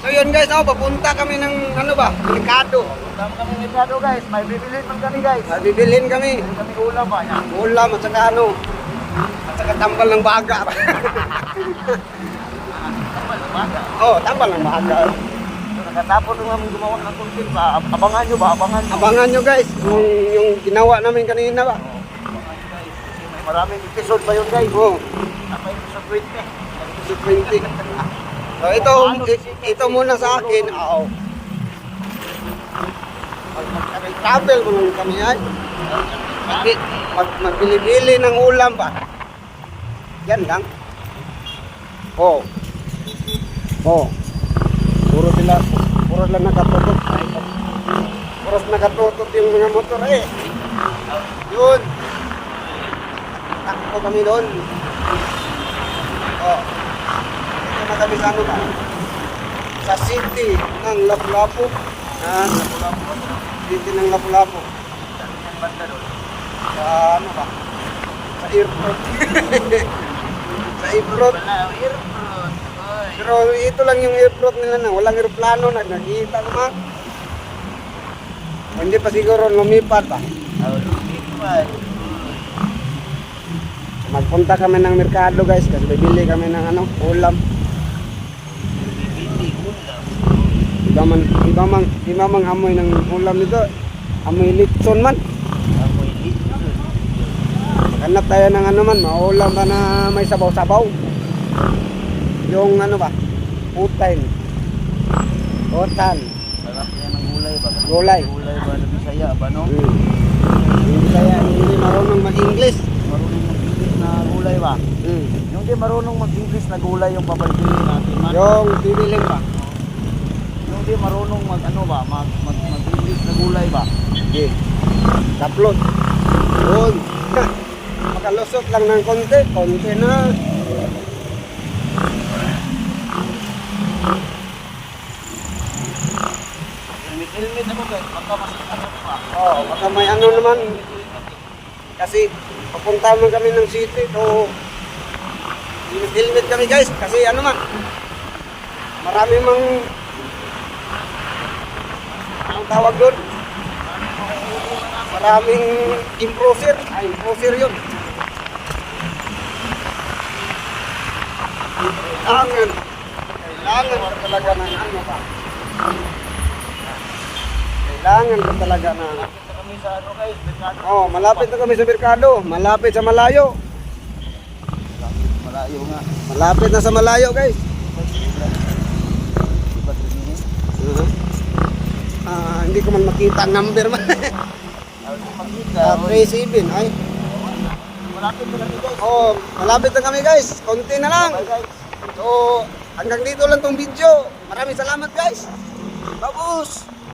So yun guys, oh, papunta kami ng ano ba? Merkado. Tama kami merkado guys. May bibilin man kami guys. Bibilhin kami. Bili kami ulam ba? Yan. Ulam at saka ano. At saka tambal ng baga. Tama na ba? oh, tambal ng baga. So, Nakatapos na namin gumawa ng content ba? Ab- Abangan nyo ba? Abangan nyo. Abangan nyo guys, yung, yung ginawa namin kanina ba? May maraming episode pa yun guys. Oh, Apa episode 20? episode 20. So ito, i- ito muna sa akin. Oo. Mag mag-travel mo naman kami ay. Mag- mag- Magbili-bili ng ulam ba? Yan lang. Oh. Oh. Puro sila, puro lang nakatutok. Puro nakatutok yung mga motor eh. Yun. Takbo kami doon. Oh. Kami sa ano ba? Sa city ng Lapu-Lapu. Ah, city ng Lapu-Lapu. Sa ano ba? Sa airport. sa airport. Pero ito lang yung airport nila na walang aeroplano na nakikita ko man. Hindi pa siguro lumipad ba? Oh, lumipat. Magpunta kami ng merkado guys kasi bibili kami ng ano, ulam. Bibili ulam. Iba man, iba man, iba man amoy ng ulam nito. Amoy litson man. Amoy dito. Hanap tayo ng ano man, maulam ba na may sabaw-sabaw? Yung ano ba? Utain. Utan. Sarap yan ng gulay ba? Gulay. Gulay ba na Bisaya ba no? Hmm. Hindi kaya hindi marunong mag-English. Marunong mag-English na gulay ba? Hmm. Yung di marunong mag-English na gulay yung papalpili natin man. Yung bibilin ba? Yung di marunong mag ano ba? Mag, mag, mag-English na gulay ba? Hindi. Taplot. Yun. Makalusot lang ng konti. Konti na. Helmet-helmet ako guys. Baka mas ano pa. Oh, baka may ano naman. Kasi papunta man kami ng city. So, helmet kami guys. Kasi ano man. Marami mang anong tawag doon? Maraming improver. Ay, improver yun. Kailangan. Kailangan ka talaga ng ano ba? Kailangan ka talaga na Kita kami sa ano. Oh, malapit na kami sa merkado. Malapit sa malayo. Malayo nga. Malapit na sa malayo, guys. Man makita ang number man. Oy. 37, ay. Malapit na kami guys. Oh, malapit na kami, guys. Konti na lang. Bye guys. So, hanggang dito lang tong video. Maraming salamat, guys. Babus!